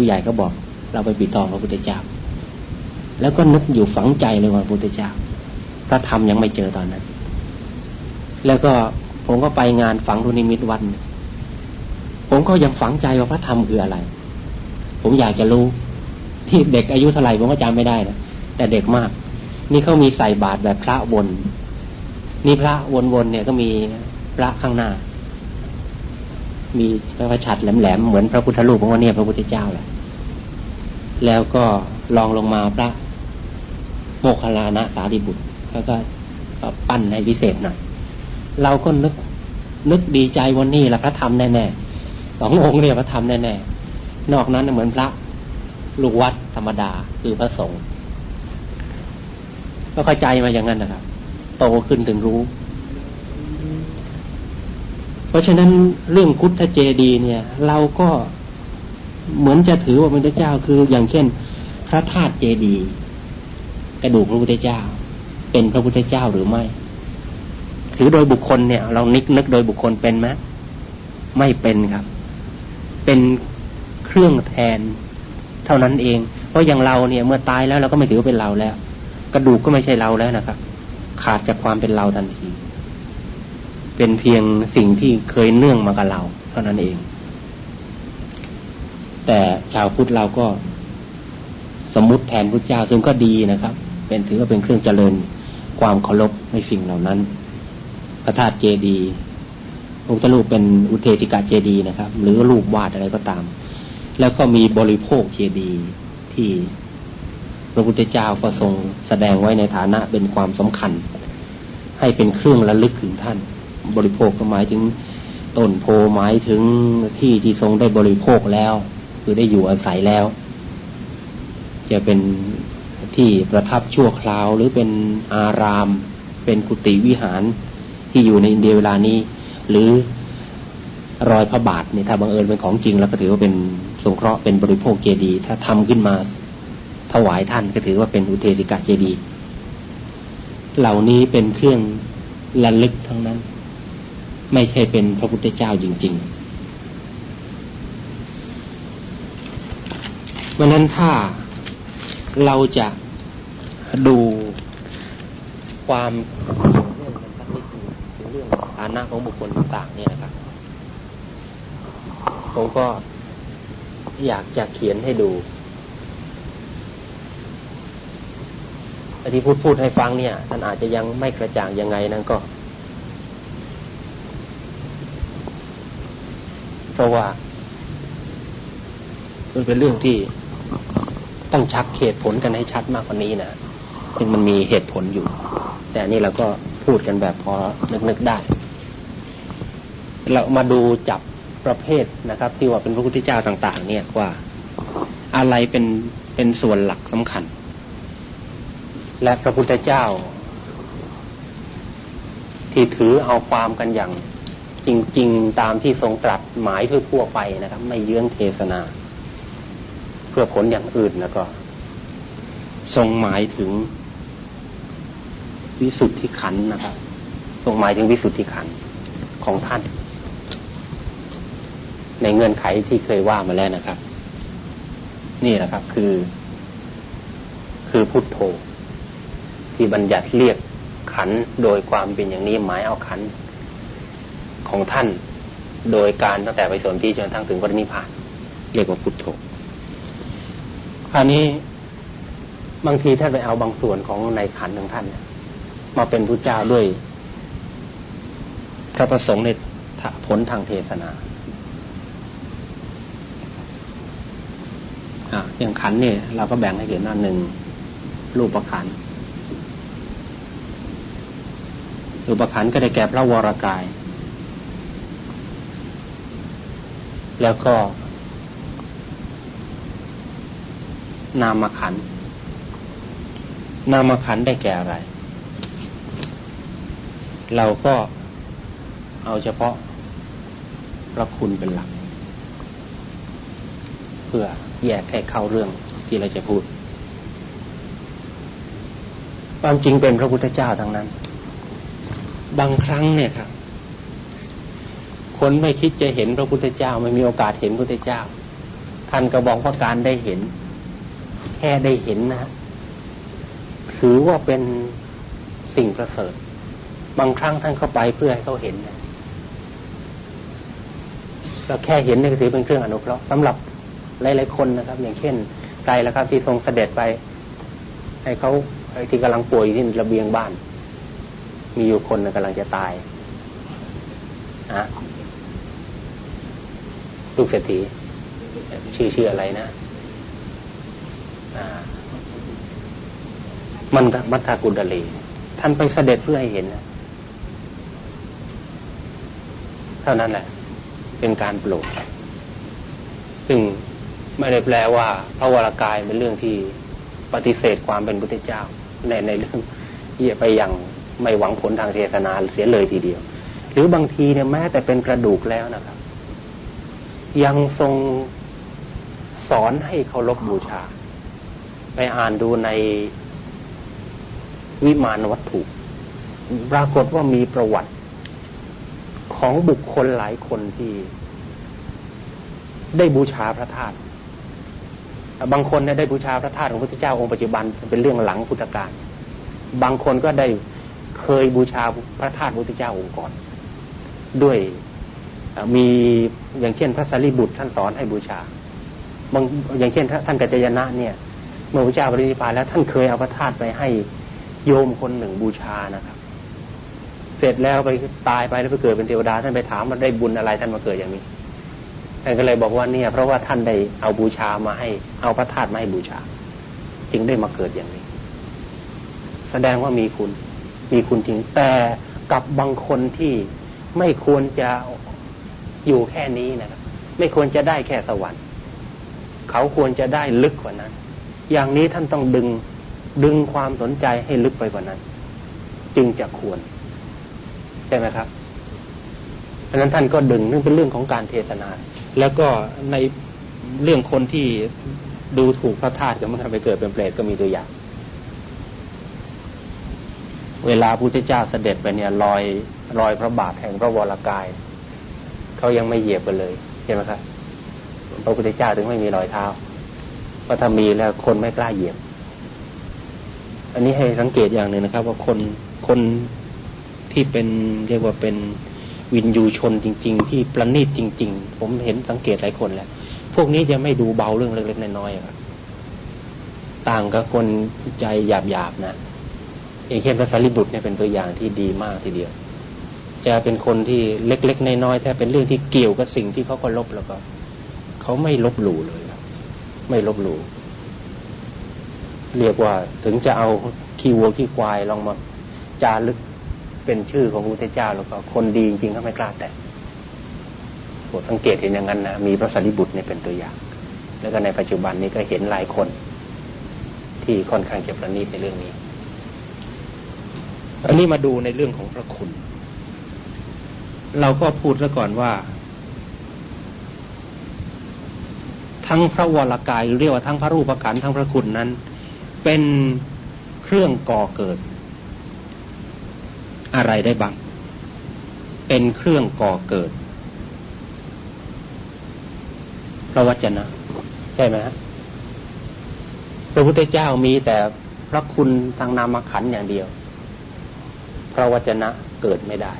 ผู้ใหญ่ก็บอก เราไปปิดทองพระพุทธเจ้า แล้วก็นึกอยู่ฝังใจเลยว่าพระพุทธเจ้าพระธรรมยังไม่เจอตอนนั้น แล้วก็ผมก็ไปงานฝังทุนิมิตวัน ผมก็ยังฝังใจว่าพระธรรมคืออะไร ผมอยากจะรู้ ที่เด็กอายุเท่าไหร่ผมก็จำไม่ได้นะแต่เด็กมาก นี่เขามีใส่บาตรแบบพระวนนี่พระวนๆเนี่ยก็มีพระข้างหน้า มีพระชัดแหลมๆเหมือนพระพุทธรูปของว่าเนี่ยพระพุทธเจ้าแหละ แล้วก็ลองลงมาพระโมคคัลลานะสารีบุตรเขาก็ปั้นให้พิเศษหน่อยเราก็นึกนึกดีใจวันนี้แหละพระธรรมแน่ๆสององค์เนี่ยพระธรรมแน่ๆนอกนั้นเหมือนพระลูกวัดธรรมดาคือพระสงฆ์ก็เข้าใจมาอย่างนั้นนะครับ โตขึ้นถึงรู้ เพราะฉะนั้นเรื่องพุทธเจดีเนี่ย เราก็ เหมือนจะถือว่าพระพุทธเจ้า คืออย่างเช่น พระธาตุเจดีกระดูกพระพุทธเจ้า เป็นพระพุทธเจ้าหรือไม่ ถือโดยบุคคลเนี่ย เรานึกนึกโดยบุคคลเป็นไหมไม่เป็นครับ เป็นเครื่องแทน เท่านั้นเอง เพราะอย่างเราเนี่ย เมื่อตายแล้วเราก็ไม่ถือว่าเป็นเราแล้ว กระดูกก็ไม่ใช่เราแล้วนะครับ ขาดจากความเป็นเราทันที เป็นเพียงสิ่งที่เคยเนื่องมากับเรา เท่านั้นเอง แต่ชาวพุทธเราก็สมมติแทนพระเจ้าซึ่งก็ดีนะครับ เป็นถือว่าเป็นเครื่องเจริญความเคารพในสิ่งเหล่านั้น พระธาตุเจดีย์องค์รูปเป็นอุเทติกาเจดีย์นะครับ หรือรูปวาดอะไรก็ตาม แล้วก็มีบริโภคเจดีย์ที่พระพุทธเจ้าก็ทรงแสดงไว้ในฐานะเป็นความสำคัญ ให้เป็นเครื่องระลึกถึงท่าน บริโภคก็หมายถึงต้นโพหมายถึงที่ที่ทรงได้บริโภคแล้ว คือได้อยู่อาศัยแล้ว จะเป็นที่ประทับชั่วคราวหรือเป็นอาราม เป็นกุฏิวิหารที่อยู่ในอินเดียเวลานี้ หรือรอยพระบาทเนี่ยถ้าบังเอิญเป็นของจริง แล้วก็ถือว่าเป็นสงเคราะห์เป็นบริโภคเจดีย์ถ้าทำขึ้นมาถวายท่านก็ถือว่าเป็นอุเทติกาเจดีย์เหล่านี้เป็นเครื่องระลึกทั้งนั้น ไม่ใช่เป็นพระพุทธเจ้าจริง ๆ เพ ราะนั้นถ้าเราจะดูความเรื่องนสักนิดนึงถึงเรื่องฐานะของบุคคลต่างๆเนี่ยนะครับผมก็อยากจะเขียนให้ดูแต่ที่พูดพูดให้ฟังเนี่ยท่านอาจจะยังไม่กระจ่างยังไงนั่นก็ เพราะว่ามันเป็นเรื่องที่ ต้องชักเหตุผลกันให้ชัดมากกว่านี้นะซึ่งมันมีเหตุผลอยู่ แต่อันนี้เราก็พูดกันแบบพอนึกๆได้ เรามาดูจับประเภทนะครับ ที่ว่าเป็นพระพุทธเจ้าต่าง ๆ เนี่ยว่าอะไรเป็นเป็นส่วนหลักสำคัญ และพระพุทธเจ้า ที่ถือเอาความกันอย่างจริง ๆ ตามที่ทรงตรัสหมายทั่วๆไปนะครับ ไม่เยื้องเทศนา เพื่อผลอย่างอื่นแล้วก็ ทรงหมายถึงวิสุทธิขันนะครับ ทรงหมายถึงวิสุทธิขันของท่าน ในเงื่อนไขที่เคยว่ามาแล้วนะครับ นี่แหละครับ คือ คือพุทโธ ที่บัญญัติเรียกขันโดยความเป็นอย่างนี้หมายเอาขันของท่าน โดยการตั้งแต่ไปสนที่จนทั้งถึงปรินิพพาน เรียกว่าพุทโธ คราวนี้บางทีท่านไปเอาบางส่วนของในขันของท่านมาเป็นพระเจ้าด้วยพระประสงค์ในผลทางเทศนาอย่างขันเนี่ยเราก็แบ่งให้เห็นว่าหนึ่งรูปประขันรูปประขันก็ได้แก่พระวรากาย แล้วก็ นามขัน นามขันได้แก่อะไร เราก็เอาเฉพาะพระคุณเป็นหลัก เพื่อแยกให้เข้าเรื่องที่เราจะพูด ความจริงเป็นพระพุทธเจ้าทั้งนั้น บางครั้งเนี่ยครับคนไม่คิดจะเห็นพระพุทธเจ้า ไม่มีโอกาสเห็นพระพุทธเจ้าท่านก็บอกว่าการได้เห็น แค่ได้เห็นนะถือว่าเป็นสิ่งประเสริฐ บางครั้งท่านเข้าไปเพื่อให้เขาเห็นนะแล้วแค่เห็นนี่ก็ถือเป็นเครื่องอนุเคราะห์สำหรับหลายๆคนนะครับ อย่างเช่นไกลแล้วครับ ที่ทรงเสด็จไป ให้เขาที่กำลังป่วยที่ระเบียงบ้าน มีอยู่คนกำลังจะตายนะลูกเศรษฐีชื่อชื่ออะไรนะ มันมัทธากุฎลีท่านไปเสด็จเพื่อให้เห็นนะเท่านั้นแหละ เป็นการโปรดซึ่งไม่ได้แปลว่าพระวรากายเป็นเรื่องที่ปฏิเสธความเป็นพุทธเจ้า ในในเรื่องที่ไปอย่างไม่หวังผลทางเทศนาเสียเลยทีเดียว หรือบางทีเนี่ยแม้แต่เป็นกระดูกแล้วนะครับ ยังทรงสอนให้เคารพบูชา ไปอ่านดูในวิมานวัตถุ ปรากฏว่ามีประวัติของบุคคลหลายคนที่ได้บูชาพระธาตุ บางคนเนี่ยได้บูชาพระธาตุของพระพุทธเจ้าองค์ปัจจุบันเป็นเรื่องหลังพุทธกาล บางคนก็ได้เคยบูชาพระธาตุพระพุทธเจ้าองค์ก่อน ด้วยมีอย่างเช่นพระสารีบุตรท่านสอนให้บูชา บางอย่างเช่นท่านกัจจยนะเนี่ย เมื่อพระเจ้าปรินิพพานแล้วท่านเคยเอาพระธาตุไปให้โยมคนหนึ่งบูชานะครับ เสร็จแล้วไปตายไปแล้วไปเกิดเป็นเทวดาท่านไปถามว่าได้บุญอะไรท่านมาเกิดอย่างนี้ท่านก็เลยบอกว่าเนี่ย เพราะว่าท่านได้เอาบูชามาให้ เอาพระธาตุมาให้บูชา จึงได้มาเกิดอย่างนี้ แสดงว่ามีคุณ มีคุณจริงแต่กับบางคนที่ไม่ควรจะอยู่แค่นี้นะครับ ไม่ควรจะได้แค่สวรรค์ เขาควรจะได้ลึกกว่านั้น อย่างนี้ท่านต้องดึงดึงความสนใจให้ลึกไปกว่านั้น จึงจะควร ใช่ไหมครับเพราะนั้นท่านก็ดึงนั่นเป็นเรื่องของการเทศนา แล้วก็ในเรื่องคนที่ดูถูกพระธาตุกับมันไปเกิดเป็นเปรตก็มีตัวอย่าง เวลาพุทธเจ้าเสด็จไปเนี่ยรอยรอยพระบาทแห่งพระวรากาย เขายังไม่เหยียบกันเลยใช่ไหมครับพระพุทธเจ้าถึงไม่มีรอยเท้า พราะถ้ามีแล้วคนไม่กล้าเหยียบ อันนี้ให้สังเกตอย่างหนึ่งนะครับ ว่าคนคนที่เป็นเรียกว่าเป็นวินยูชนจริง ๆ ที่ประณีตจริง ๆ ผมเห็นสังเกตหลายคนแล้ว พวกนี้จะไม่ดูเบาเรื่องเล็กๆน้อยๆครับต่างกับคนใจหยาบๆนะอย่างเช่นพระสารีบุตรเนี่ยเป็นตัวอย่างที่ดีมากทีเดียว จะเป็นคนที่เล็กๆน้อยๆถ้าเป็นเรื่องที่เกี่ยวกับสิ่งที่เขาก็ลบแล้วก็เขาไม่ลบหลู่เลย ไม่ลบหลู่เรียกว่าถึงจะเอาขี้วัวขี้ควายลองมาจารึกเป็นชื่อของพระพุทธเจ้าแล้วก็คนดีจริงๆเขาไม่กล้าแต่โปรดสังเกตเห็นอย่างนั้นนะมีพระสารีบุตรเนี่ยเป็นตัวอย่าง แล้วก็ในปัจจุบันนี้ก็เห็นหลายคน ที่ค่อนข้างจะประณีตในเรื่องนี้ อันนี้มาดูในเรื่องของพระคุณ เราก็พูดซะก่อนว่า ทั้งพระวรากายเรียกว่าทั้งพระรูปขันธ์ทั้งพระคุณนั้น เป็นเครื่องก่อเกิด อะไรได้บ้าง เป็นเครื่องก่อเกิด พระวจนะ ใช่ไหมฮะพระพุทธเจ้ามีแต่พระคุณทางนามขันอย่างเดียว พระวจนะเกิดไม่ได้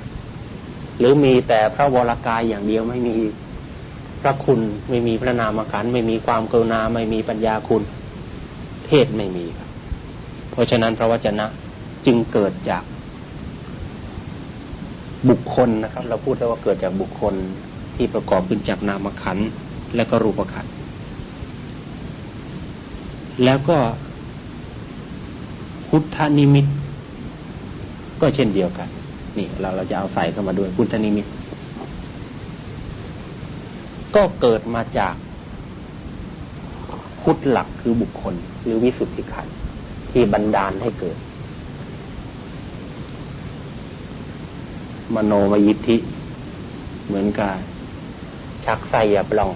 หรือมีแต่พระวรากายอย่างเดียวไม่มี พระคุณไม่มีพระนามขันไม่มีความกรุณาไม่มีปัญญาคุณ เทศไม่มีครับ เพราะฉะนั้นพระวจนะจึงเกิดจากบุคคลนะครับ เราพูดได้ว่าเกิดจากบุคคลที่ประกอบขึ้นจากนามขันและก็รูปขันแล้วก็พุทธนิมิต ก็เช่นเดียวกัน นี่เราเราจะเอาใส่เข้ามาด้วยพุทธนิมิต ก็เกิดมาจากพุทธหลักคือบุคคล หรือวิสุทธิขันที่บันดาลให้เกิด มโนมยิทธิ เหมือนกับชักไส้ยับลอง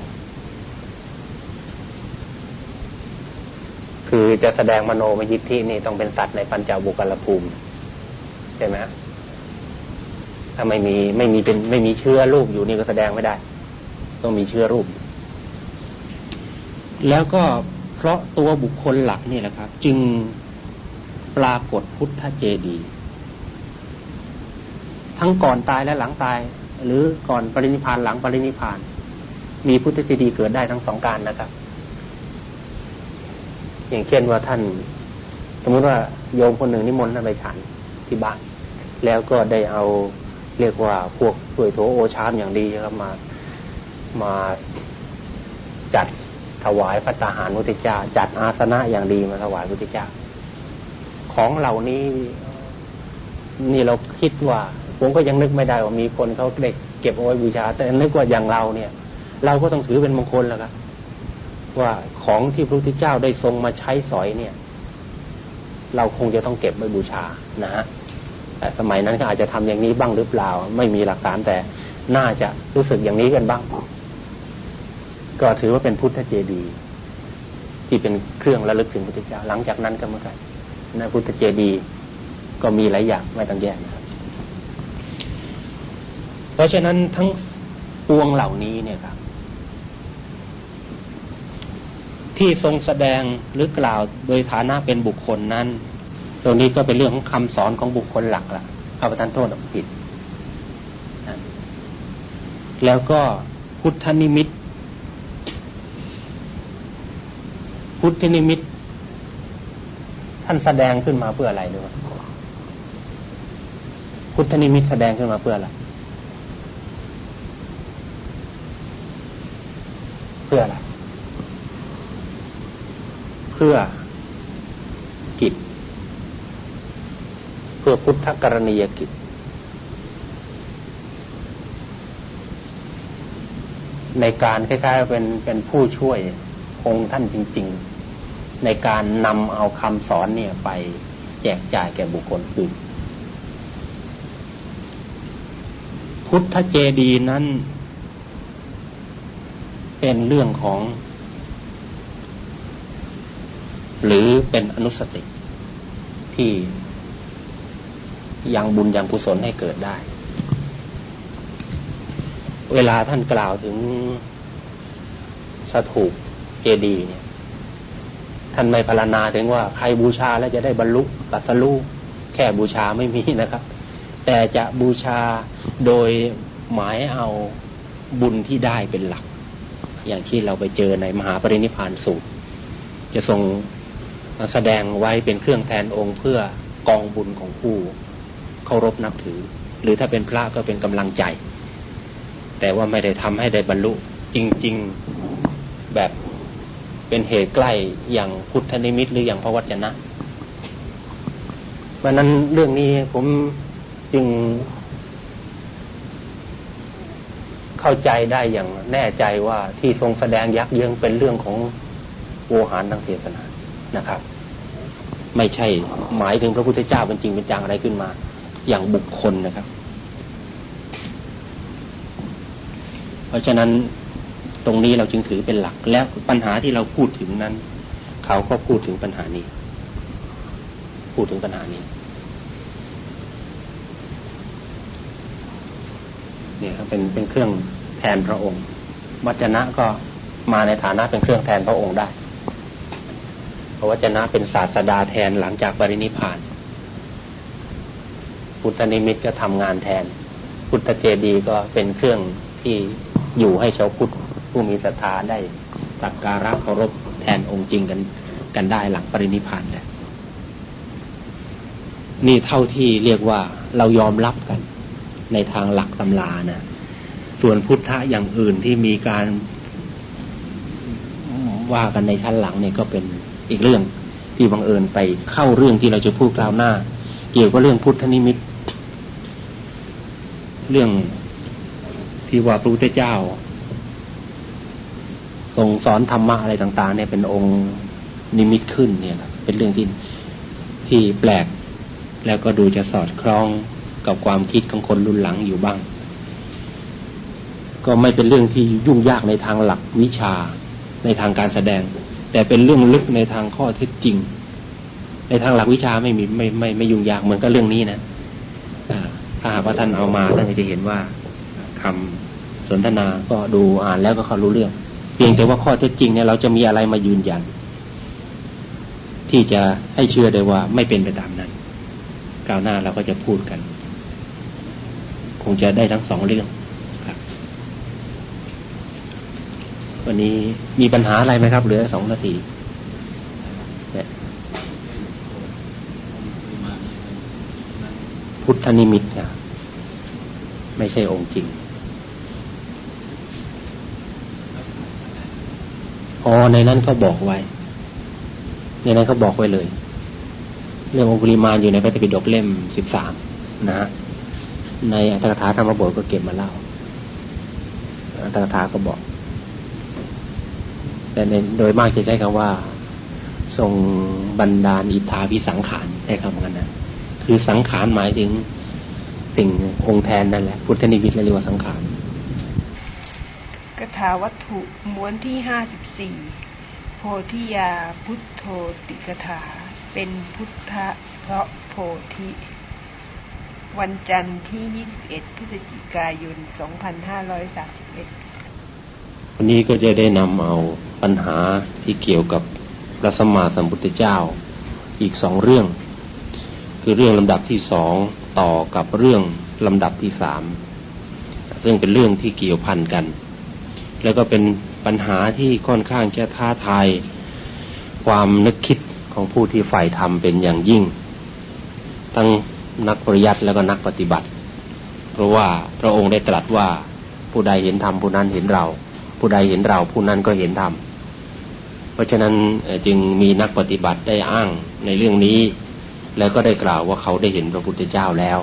คือจะแสดงมโนมยิทธินี่ต้องเป็นสัตว์ในปัญจบุกลภูมิใช่ไหมถ้าไม่มีไม่มีเป็นไม่มีเชื้อรูปอยู่นี่ก็แสดงไม่ได้ ต้องมีเชื้อรูป แล้วก็เพราะตัวบุคคลหลักนี่แหละครับ จึงปรากฏพุทธเจดีย์ทั้งก่อนตายและหลังตาย หรือก่อนปรินิพานหลังปรินิพพาน มีพุทธเจดีย์เกิดได้ทั้งสองการนะครับ อย่างเช่นว่าท่าน สมมติว่าโยมคนหนึ่งนิมนต์ท่านไปฉันที่บ้าน แล้วก็ได้เอาเรียกว่าพวกถ้วยโถโอชามอย่างดีครับมา มาจัดถวายพระตาหารพุทธเจ้า จัดอาสนะอย่างดีมาถวายพุทธเจ้า ของเหล่านี้นี่เราคิดว่า ผมก็ยังนึกไม่ได้ว่ามีคนเขาเด็กเก็บเอาไว้บูชา แต่นึกว่าอย่างเราเนี่ย เราก็ต้องถือเป็นมงคลแล้วครับว่าของที่พระพุทธเจ้าได้ทรงมาใช้สอยเนี่ย เราคงจะต้องเก็บไว้บูชานะฮะแต่สมัยนั้นก็อาจจะทำอย่างนี้บ้างหรือเปล่า ไม่มีหลักฐานแต่น่าจะรู้สึกอย่างนี้กันบ้าง ก็ถือว่าเป็นพุทธเจดีย์ที่เป็นเครื่องระลึกถึงพุทธเจ้า หลังจากนั้นก็เหมือนกันในพุทธเจดีย์ก็มีหลายอย่างไม่ต้องแยกนะครับ เพราะฉะนั้นทั้งปวงเหล่านี้เนี่ยครับ ที่ทรงแสดงหรือกล่าวโดยฐานะเป็นบุคคลนั้น ตรงนี้ก็เป็นเรื่องของคำสอนของบุคคลหลักละข้าพเจ้าโทษผิด แล้วก็พุทธนิมิต พุทธนิมิต ท่านแสดงขึ้นมาเพื่ออะไรด้วยพุทธนิมิตแสดงขึ้นมาเพื่ออะไรเพื่ออะไรเพื่อกิจ เพื่อพุทธกรณียกิจ ในการคล้ายๆเป็นเป็นผู้ช่วยองค์ท่านจริง ๆ ในการนำเอาคำสอนเนี่ยไปแจกจ่ายแก่บุคคลอื่น พุทธเจดีนั้น เป็นเรื่องของ หรือเป็นอนุสติ ที่ยังบุญยังกุศลให้เกิดได้ เวลาท่านกล่าวถึงสถูปเจดีเนี่ย ท่านไม่พรรณนาถึงว่าใครบูชาแล้วจะได้บรรลุตัสรู้แค่บูชาไม่มีนะครับ แต่จะบูชาโดยหมายเอาบุญที่ได้เป็นหลัก อย่างที่เราไปเจอในมหาปรินิพพานสูตร จะทรงแสดงไว้เป็นเครื่องแทนองค์เพื่อกองบุญของผู้เคารพนับถือ หรือถ้าเป็นพระก็เป็นกำลังใจ แต่ว่าไม่ได้ทำให้ได้บรรลุจริง ๆแบบ เป็นเหตุใกล้อย่างพุทธนิมิตหรืออย่างพระวจนะเพราะนั้นเรื่องนี้ผมจึง เข้าใจได้อย่างแน่ใจว่าที่ทรงแสดงยักเยื้องเป็นเรื่องของโวหารทางเทศนานะครับ ไม่ใช่หมายถึงพระพุทธเจ้าเป็นจริงเป็นจังอะไรขึ้นมา อย่างบุคคลนะครับ เพราะฉะนั้น ตรงนี้เราจึงถือเป็นหลัก และปัญหาที่เราพูดถึงนั้น เขาก็พูดถึงปัญหานี้ พูดถึงปัญหานี้ เนี่ยเป็นเป็นเครื่องแทนพระองค์วัจนะก็มาในฐานะเป็นเครื่องแทนพระองค์ได้เพราะวัจนะเป็นศาสดาแทนหลังจากปรินิพานพุทธนิมิตก็ทำงานแทน พุทธเจดีก็เป็นเครื่องที่อยู่ให้ชาวพุทธ ผู้มีศรัทธาได้สักการะเคารพแทนองค์จริงกันกันได้หลังปรินิพานแล้วนี่เท่าที่เรียกว่าเรายอมรับกัน ในทางหลักตำรานะส่วนพุทธะอย่างอื่นที่มีการว่ากันในชั้นหลังเนี่ยก็เป็นอีกเรื่องที่บังเอิญไปเข้าเรื่องที่เราจะพูดกล่าวหน้า เกี่ยวกับเรื่องพุทธนิมิต เรื่องที่ว่าพระพุทธเจ้า ทรงสอนธรรมะอะไรต่าง ๆ เนี่ยเป็นองค์นิมิตขึ้นเนี่ยเป็นเรื่องที่ที่แปลก แล้วก็ดูจะสอดคล้องกับความคิดของคนรุ่นหลังอยู่บ้าง ก็ไม่เป็นเรื่องที่ยุ่งยากในทางหลักวิชาในทางการแสดง แต่เป็นเรื่องลึกในทางข้อเท็จจริง ในทางหลักวิชาไม่มีไม่ไม่ไม่ยุ่งยากเหมือนกับเรื่องนี้นะถ้าหากว่าท่านเอามาท่านจะเห็นว่าคำสนทนาก็ดูอ่านแล้วก็เขารู้เรื่อง เพียงแต่ว่าข้อเท็จจริงเนี่ยเราจะมีอะไรมายืนยัน ที่จะให้เชื่อได้ว่าไม่เป็นไปตามนั้นกล่าวหน้าเราก็จะพูดกัน คงจะได้ทั้งสองเรื่องครับ วันนี้มีปัญหาอะไรไหมครับเหลือสองนาทีพุทธนิมิตนะไม่ใช่องค์จริง อ๋อในนั้นเขาบอกไว้ ในนั้นเขาบอกไว้เลย เรื่ององคุลิมานอยู่ในพระไตรปิฎกเล่มสิบสามนะฮะในอัตถกถาธรรมบทก็เก็บมาเล่าอัตถกถาก็บอก แต่ในโดยมากจะใช้คำว่า ทรงบันดาลอิทธาพิสังขารใช้คำนั้นนะคือสังขารหมายถึงสิ่งองค์แทนนั่นแหละพุทธนิมิตเรียกว่าสังขาร ถาวัตถุม้วนที่ห้าสิบสี่โพธิยาพุทโธติกถา เป็นพุทธะเพราะโพธิ วันจันทร์ที่ 21 พฤศจิกายน 2531 วันนี้ก็จะได้นำเอาปัญหาที่เกี่ยวกับพระสัมมาสัมพุทธเจ้าอีกสองเรื่อง คือเรื่องลำดับที่สองต่อกับเรื่องลำดับที่สามซึ่งเป็นเรื่องที่เกี่ยวพันกัน แล้วก็เป็นปัญหาที่ค่อนข้างจะท้าทายความนึกคิดของผู้ที่ใฝ่ธรรมเป็นอย่างยิ่ง ทั้งนักปริยัติแล้วก็นักปฏิบัติ เพราะว่าพระองค์ได้ตรัสว่าผู้ใดเห็นธรรมผู้นั้นเห็นเรา ผู้ใดเห็นเราผู้นั้นก็เห็นธรรมเพราะฉะนั้นจึงมีนักปฏิบัติได้อ้างในเรื่องนี้ แล้วก็ได้กล่าวว่าเขาได้เห็นพระพุทธเจ้าแล้ว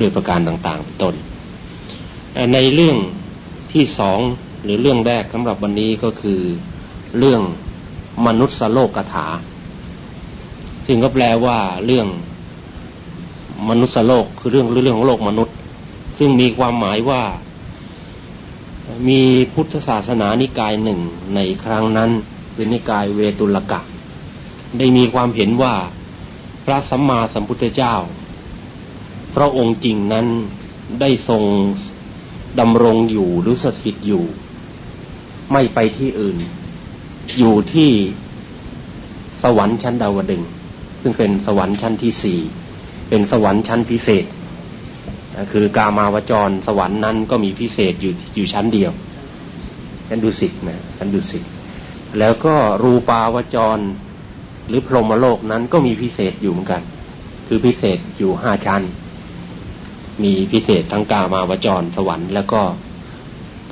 ด้วยประการต่างๆเป็นต้นในเรื่อง ที่สองหรือเรื่องแรกสำหรับวันนี้ก็คือ เรื่องมนุษยโลกถา ซึ่งก็แปลว่าเรื่องมนุษยโลกคือเรื่องเรื่องของโลกมนุษย์ ซึ่งมีความหมายว่า มีพุทธศาสนานิกายหนึ่งในครั้งนั้นคือนิกายเวตุลกะ ได้มีความเห็นว่าพระสัมมาสัมพุทธเจ้า พระองค์จริงนั้นได้ทรง ดำรงอยู่หรือสถิตอยู่ ไม่ไปที่อื่น อยู่ที่สวรรค์ชั้นดาวดึง ซึ่งเป็นสวรรค์ชั้นที่สี่เป็นสวรรค์ชั้นพิเศษ คือกามาวจรสวรรค์นั้นก็มีพิเศษอยู่อยู่ชั้นเดียว ชั้นดุสิตนะชั้นดุสิตแล้วก็รูปาวจร หรือพรหมโลกนั้นก็มีพิเศษอยู่เหมือนกัน คือพิเศษอยู่ห้าชั้น มีพิเศษทั้งกามาวจรสวรรค์ แล้วก็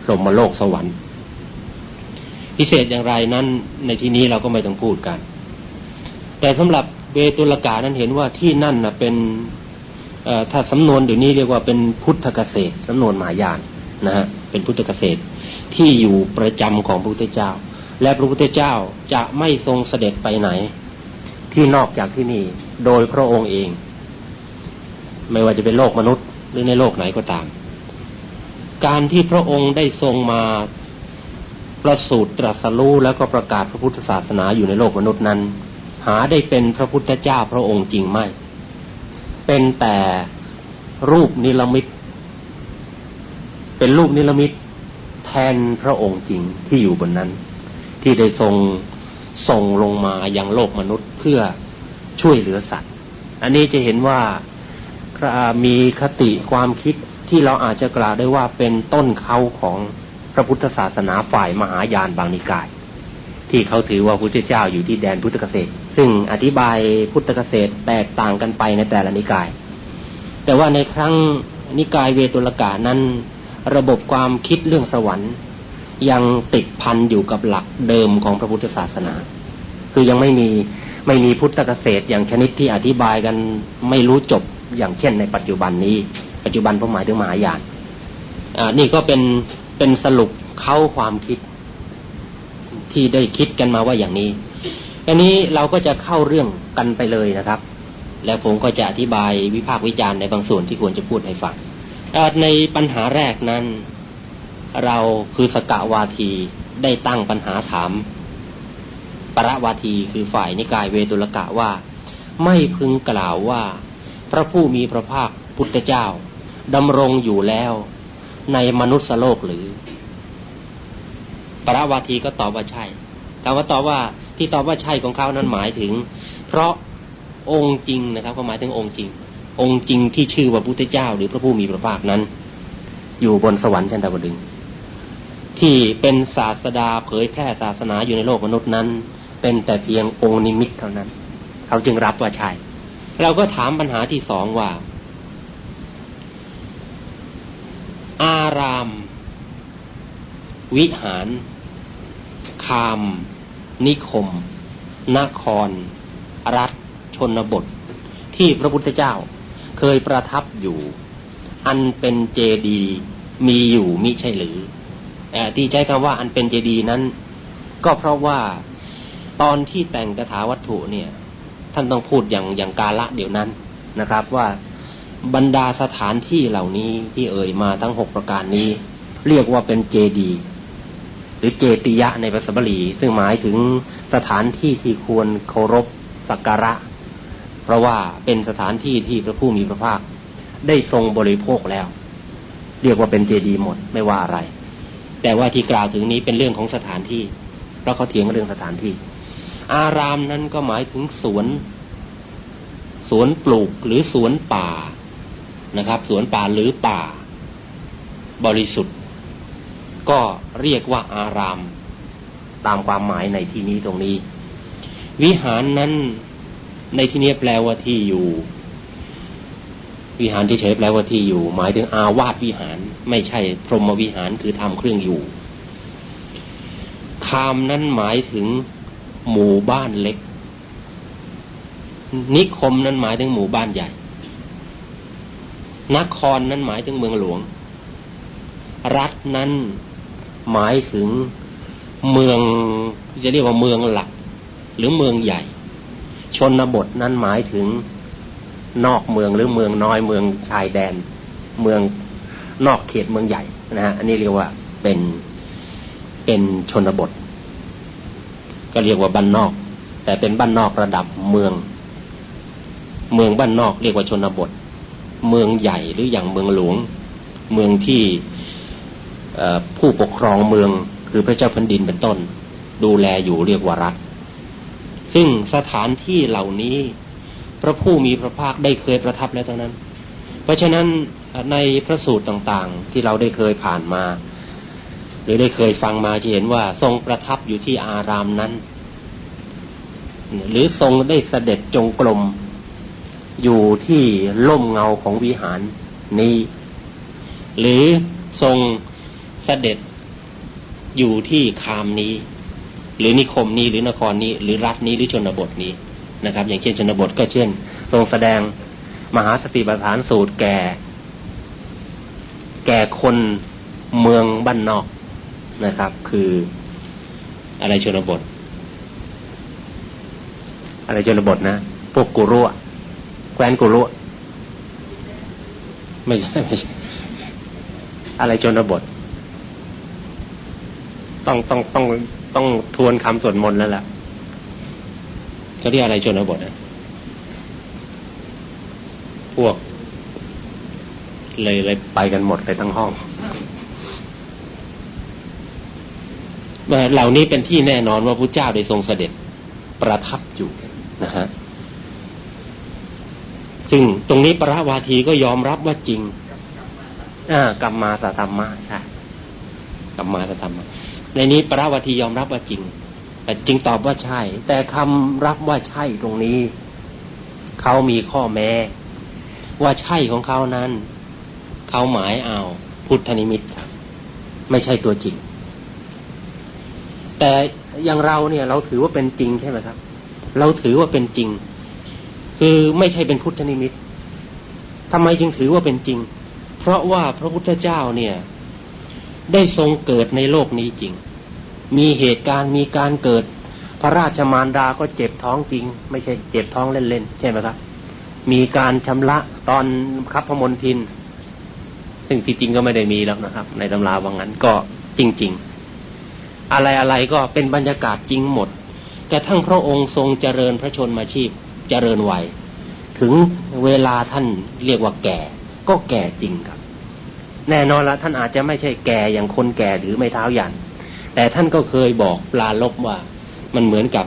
พรหมโลกสวรรค์ พิเศษอย่างไรนั้นในที่นี้เราก็ไม่ต้องพูดกัน แต่สำหรับเวตุลกานั้นเห็นว่าที่นั่นนะเป็นถ้าสำนวนเดี๋ยวนี้เรียกว่าเป็นพุทธเกษตรสำนวนหมายานนะฮะเป็นพุทธเกษตรที่อยู่ประจำของพระพุทธเจ้า และพระพุทธเจ้าจะไม่ทรงเสด็จไปไหน ที่นอกจากที่นี่โดยพระองค์เอง ไม่ว่าจะเป็นโลกมนุษย์ หรือในโลกไหนก็ตาม การที่พระองค์ได้ทรงมาประสูติตรัสรู้แล้วก็ประกาศพระพุทธศาสนาอยู่ในโลกมนุษย์นั้น หาได้เป็นพระพุทธเจ้าพระองค์จริงไม่ เป็นแต่รูปนิรมิต เป็นรูปนิรมิตแทนพระองค์จริงที่อยู่บนนั้น ที่ได้ทรงส่งลงมายังโลกมนุษย์เพื่อช่วยเหลือสัตว์ อันนี้จะเห็นว่า มีคติความคิดที่เราอาจจะกล่าวได้ว่าเป็นต้นเขาของพระพุทธศาสนาฝ่ายมหายานบางนิกาย ที่เขาถือว่าพุทธเจ้าอยู่ที่แดนพุทธเกษตร ซึ่งอธิบายพุทธเกษตรแตกต่างกันไปในแต่ละนิกาย แต่ว่าในครั้งนิกายเวตุลกานั้น ระบบความคิดเรื่องสวรรค์ ยังติดพันอยู่กับหลักเดิมของพระพุทธศาสนา คือยังไม่มีไม่มีพุทธเกษตรอย่างชนิดที่อธิบายกันไม่รู้จบ อย่างเช่นในปัจจุบันนี้ ปัจจุบันผมหมายถึงมหายานอ่านี่ก็เป็นเป็นสรุปเข้าความคิด ที่ได้คิดกันมาว่าอย่างนี้อันนี้เราก็จะเข้าเรื่องกันไปเลยนะครับ แล้วผมก็จะอธิบายวิพากษ์วิจารณ์ในบางส่วนที่ควรจะพูดให้ฟังในปัญหาแรกนั้น เราคือสกะวาทีได้ตั้งปัญหาถามปรวาทีคือฝ่ายนิกายเวตุลกะว่า ไม่พึงกล่าวว่า ระผู้มีพระภาคพุทธเจ้าดำรงอยู่แล้วในมนุษยโลกหรือ ปราวาทีก็ตอบว่าใช่คำว่าตอบว่าที่ตอบว่าใช่ของเขานั้นหมายถึง เพราะองค์จริงนะครับ ก็หมายถึงองค์จริง องค์จริงที่ชื่อว่าพุทธเจ้า หรือพระผู้มีพระภาคนั้น อยู่บนสวรรค์ชั้นดาวดึง ที่เป็นศาสดาเผยแพร่ศาสนาอยู่ในโลกมนุษย์นั้น เป็นแต่เพียงองค์นิมิตเท่านั้น เขาจึงรับว่าใช่ เราก็ถามปัญหาที่สองว่า อาราม วิหาร คาม นิคม นคร รัฐ ชนบท ที่พระพุทธเจ้าเคยประทับอยู่ อันเป็นเจดีมีอยู่มิใช่หรือที่ใช้คำว่าอันเป็นเจดีนั้น ก็เพราะว่าตอนที่แต่งกถาวัตถุเนี่ย ท่านต้องพูดอย่างอย่างกาละเดี๋ยวนั้นนะครับว่าบรรดาสถานที่เหล่านี้ที่เอ่ยมาทั้งหกประการนี้ เรียกว่าเป็นเจดี หรือเจติยะในภาษาบาลีซึ่งหมายถึงสถานที่ที่ควรเคารพสักการะ เพราะว่าเป็นสถานที่ที่พระผู้มีพระภาค ได้ทรงบริโภคแล้ว เรียกว่าเป็นเจดีหมดไม่ว่าอะไร แต่ว่าที่กล่าวถึงนี้เป็นเรื่องของสถานที่ เพราะเขาเถียงเรื่องสถานที่ อารามนั้นก็หมายถึงสวน สวนปลูกหรือสวนป่านะครับ สวนป่าหรือป่า บริสุทธิ์ ก็เรียกว่าอาราม ตามความหมายในที่นี้ตรงนี้ วิหารนั้นในที่นี้แปลว่าที่อยู่ วิหารที่เฉยๆแปลว่าที่อยู่ หมายถึงอาวาสวิหาร ไม่ใช่พรหมวิหารคือทำเครื่องอยู่คามนั้นหมายถึง หมู่บ้านเล็ก นิคมนั้นหมายถึงหมู่บ้านใหญ่ นครนั้นหมายถึงเมืองหลวง รัฐนั้นหมายถึงเมืองจะเรียกว่าเมืองหลัก หรือเมืองใหญ่ ชนบทนั้นหมายถึงนอกเมืองหรือเมืองน้อยเมืองชายแดน เมืองนอกเขตเมืองใหญ่นะฮะอันนี้เรียกว่าเป็นเป็นชนบท ก็เรียกว่าบ้านนอก แต่เป็นบ้านนอกระดับเมือง เมืองบ้านนอกเรียกว่าชนบท เมืองใหญ่หรืออย่างเมืองหลวง เมืองที่ผู้ปกครองเมืองคือพระเจ้าแผ่นดินเป็นต้น ดูแลอยู่เรียกว่ารัฐ ซึ่งสถานที่เหล่านี้พระผู้มีพระภาคได้เคยประทับแล้วทั้งนั้น เพราะฉะนั้นในพระสูตรต่างๆที่เราได้เคยผ่านมา หรือได้เคยฟังมาจะเห็นว่า ทรงประทับอยู่ที่อารามนั้น หรือทรงได้เสด็จจงกรมอยู่ที่ล่มเงาของวิหารนี้ หรือทรงเสด็จอยู่ที่คามนี้ หรือนิคมนี้หรือนครนี้ หรือรัฐนี้หรือชนบทนี้นะครับ อย่างเช่นชนบทก็เช่น ทรงแสดงมหาสติปัฏฐานสูตรแก่ แก่คนเมืองบ้านนอก นะครับ คืออะไรชนบท อะไรชนบทนะ พวกกุรุแคว้นกุรุไม่ใช่ไม่ใช่อะไรชนบท ต้องต้องต้องต้องทวนคำสวดมนต์แล้วล่ะเขาเรียกอะไรชนบทนะพวก เลยเลยไปกันหมดเลยทั้งห้อง เหล่านี้เป็นที่แน่นอนว่าพระเจ้าได้ทรงเสด็จประทับอยู่นะฮะซึ่งตรงนี้ปราวาทีก็ยอมรับว่าจริง อ่ากรรมมาสธรรมะใช่กรรมมาสธรรมะในนี้ปราวาทียอมรับว่าจริง แต่จึงตอบว่าใช่ แต่คำรับว่าใช่ตรงนี้เขามีข้อแม้ ว่าใช่ของเขานั้นเขาหมายเอาพุทธนิมิตครับ ไม่ใช่ตัวจริง แต่อย่างเราเนี่ยเราถือว่าเป็นจริงใช่ไหมครับ เราถือว่าเป็นจริง คือไม่ใช่เป็นพุทธนิมิตทำไมจึงถือว่าเป็นจริง เพราะว่าพระพุทธเจ้าเนี่ย ได้ทรงเกิดในโลกนี้จริง มีเหตุการณ์มีการเกิด พระราชมารดาก็เจ็บท้องจริง ไม่ใช่เจ็บท้องเล่นๆใช่ไหมครับ มีการชำระตอนคับพมนทิน ซึ่งที่จริงก็ไม่ได้มีแล้วนะครับ ในตำราว่างั้นก็จริง ๆ อะไรอะไรก็เป็นบรรยากาศจริงหมดแต่ทั้งพระองค์ทรงเจริญพระชนมาชีพเจริญวัยถึงเวลาท่านเรียกว่าแก่ ก็แก่จริงครับ แน่นอนละท่านอาจจะไม่ใช่แก่อย่างคนแก่หรือไม่เท้ายัน แต่ท่านก็เคยบอกปลาลบว่า มันเหมือนกับ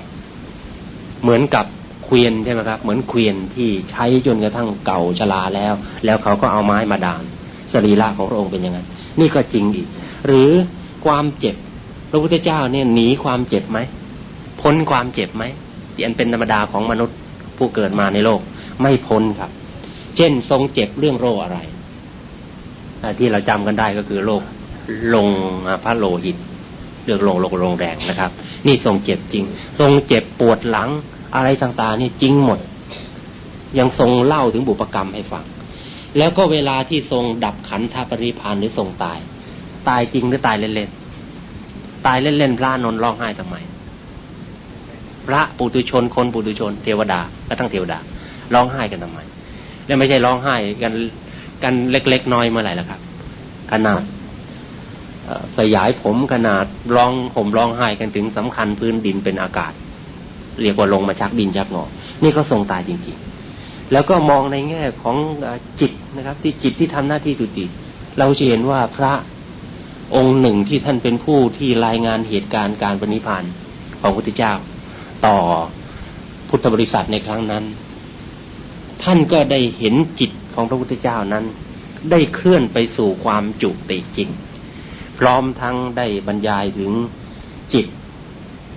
เหมือนกับเกวียนใช่ไหมครับ เหมือนเกวียนที่ใช้จนกระทั่งเก่าชราแล้ว แล้วเขาก็เอาไม้มาดามสรีระของพระองค์เป็นยังไงนี่ก็จริงอีก หรือความเจ็บ พระพุทธเจ้าเนี่ยหนีความเจ็บไหมพ้นความเจ็บไหมที่อันเป็นธรรมดาของมนุษย์ผู้เกิดมาในโลก ไม่พ้นครับ เช่นทรงเจ็บเรื่องโรคอะไรที่เราจำกันได้ก็คือโรคลงพระโลหิตเรื่องลงโรคลงแรงนะครับ นี่ทรงเจ็บจริง ทรงเจ็บปวดหลังอะไรต่างๆนี่จริงหมด ยังทรงเล่าถึงบุปกรรมให้ฟังแล้วก็เวลาที่ทรงดับขันธปริพานหรือทรงตาย ตายจริงหรือตายเล่นๆ ตายเล่นๆพระนนท์ร้องไห้ทำไม พระปุตุชนคนปุตุชน เทวดาและทั้งเทวดาร้องไห้กันทำไม แล้วไม่ใช่ร้องไห้กันกันเล็ก ๆ น้อยเมื่อไหร่ล่ะครับ ขนาดสยายผมขนาดร้องผมร้องไห้กันถึงสำคัญพื้นดินเป็นอากาศ เรียกว่าลงมาชักดินชักงอนี่ก็ทรงตายจริงๆ แล้วก็มองในแง่ของจิตนะครับ ที่จิตที่ทำหน้าที่ตุติ เราจะเห็นว่าพระ องค์หนึ่งที่ท่านเป็นผู้ที่รายงานเหตุการณ์การปณิพานของพระพุทธเจ้า ต่อพุทธบริษัทในครั้งนั้น ท่านก็ได้เห็นจิตของพระพุทธเจ้านั้น ได้เคลื่อนไปสู่ความจุติจริง พร้อมทั้งได้บรรยายถึงจิต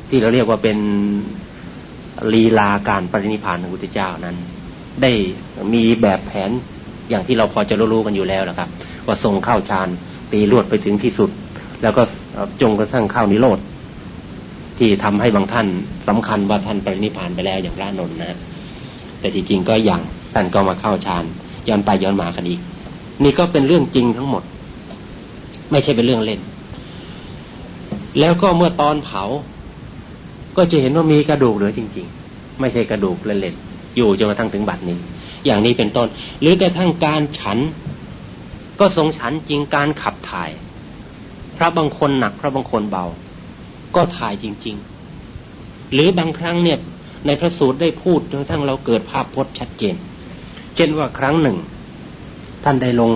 ที่เราเรียกว่าเป็นลีลาการปรินิพานของพระพุทธเจ้านั้น ได้มีแบบแผนอย่างที่เราพอจะรู้ๆกันอยู่แล้วนะครับ ว่าทรงเข้าฌาน ตีลวดไปถึงที่สุด แล้วก็จงกระทั่งเข้านิโรธที่ทำให้บางท่านสำคัญว่าท่านปรินิพพานไปแล้วอย่างพระนนท์นะแต่ที่จริงก็ยังท่านก็มาเข้าฌานย้อนไปย้อนมากันอีก นี่ก็เป็นเรื่องจริงทั้งหมด ไม่ใช่เป็นเรื่องเล่น แล้วก็เมื่อตอนเผา ก็จะเห็นว่ามีกระดูกเหลือจริง ๆ ไม่ใช่กระดูกเล่นๆอยู่จนกระทั่งถึงบัดนี้ อย่างนี้เป็นต้น หรือกระทั่งการฉัน ก็ทรงฉันจริงการขับถ่าย พระบางคนหนัก พระบางคนเบา ก็ถ่ายจริง ๆ หรือบางครั้งเนี่ย ในพระสูตรได้พูดจนกระทั่งเราเกิดภาพพจน์ชัดเจน เช่นว่าครั้งหนึ่ง ท่านได้ลง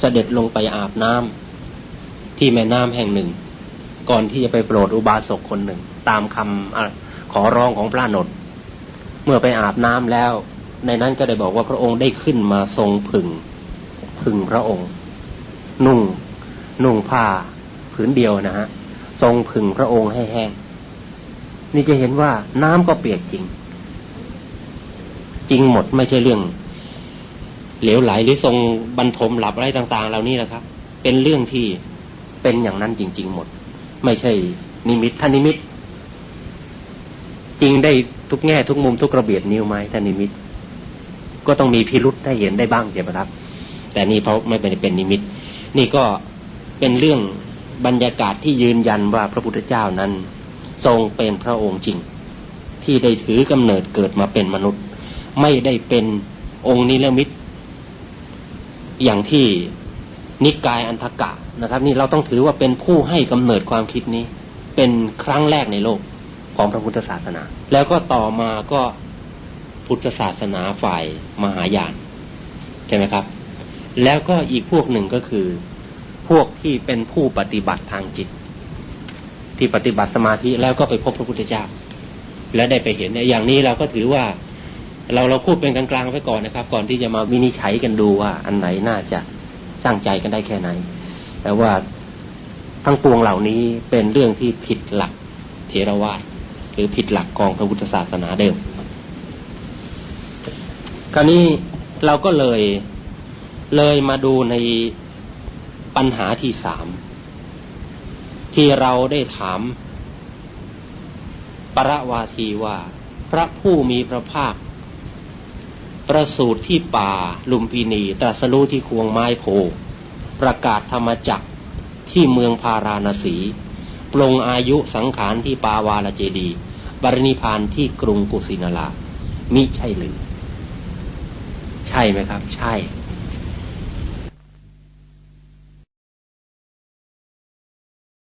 เสด็จลงไปอาบน้ำที่แม่น้ำแห่งหนึ่ง ก่อนที่จะไปโปรดอุบาสกคนหนึ่ง ตามคำอะขอร้องของพระนนท์เมื่อไปอาบน้ำแล้ว ในนั้นก็ได้บอกว่าพระองค์ได้ขึ้นมาทรงผึ่งผึ่งพระองค์ นุ่ง นุ่งผ้าผืนเดียวนะฮะทรงผึ่งพระองค์ให้แห้งนี่จะเห็นว่าน้ำก็เปียกจริง จริงหมดไม่ใช่เรื่อง เหลวไหลหรือทรงบรรทมหลับอะไรต่าง ๆ เหล่านี้นะครับ เป็นเรื่องที่เป็นอย่างนั้นจริง ๆ หมด ไม่ใช่นิมิตท่านนิมิต จริงได้ทุกแง่ทุกมุมทุกระเบียดนิ้วไหมท่านนิมิต ก็ต้องมีพิรุษให้เห็นได้บ้างใช่ไหมครับ แต่นี่เพราะไม่เป็นเป็นนิมิต นี่ก็เป็นเรื่องบรรยากาศที่ยืนยันว่าพระพุทธเจ้านั้น ทรงเป็นพระองค์จริง ที่ได้ถือกำเนิดเกิดมาเป็นมนุษย์ ไม่ได้เป็นองค์นิรมิตอย่างที่นิกายอันทกะนะครับ นี่เราต้องถือว่าเป็นผู้ให้กำเนิดความคิดนี้ เป็นครั้งแรกในโลกของพระพุทธศาสนา แล้วก็ต่อมาก็พุทธศาสนาฝ่ายมหายานใช่ไหมครับ แล้วก็อีกพวกหนึ่งก็คือ พวกที่เป็นผู้ปฏิบัติทางจิต ที่ปฏิบัติสมาธิแล้วก็ไปพบพระพุทธเจ้า และได้ไปเห็นเนี่ยอย่างนี้เราก็ถือว่า เราเราพูดเป็นกลางๆไว้ก่อนนะครับ ก่อนที่จะมาวินิจฉัยกันดูว่า อันไหนน่าจะสร้างใจกันได้แค่ไหนแต่ว่าทั้งปวงเหล่านี้เป็นเรื่องที่ผิดหลักเทรวาสหรือผิดหลักของพระพุทธศาสนาเดิม คราวนี้เราก็เลย เลยมาดูในปัญหาที่สาม ที่เราได้ถาม ประวาทีว่า พระผู้มีพระภาค ประสูติที่ป่าลุมพินีตรัสรู้ที่ควงไม้โพ ประกาศธรรมจักรที่เมืองพาราณสีปลงอายุสังขารที่ปาวาลเจดีบรณิพานที่กรุงกุสินารามิใช่หรือ ใช่ไหมครับ ใช่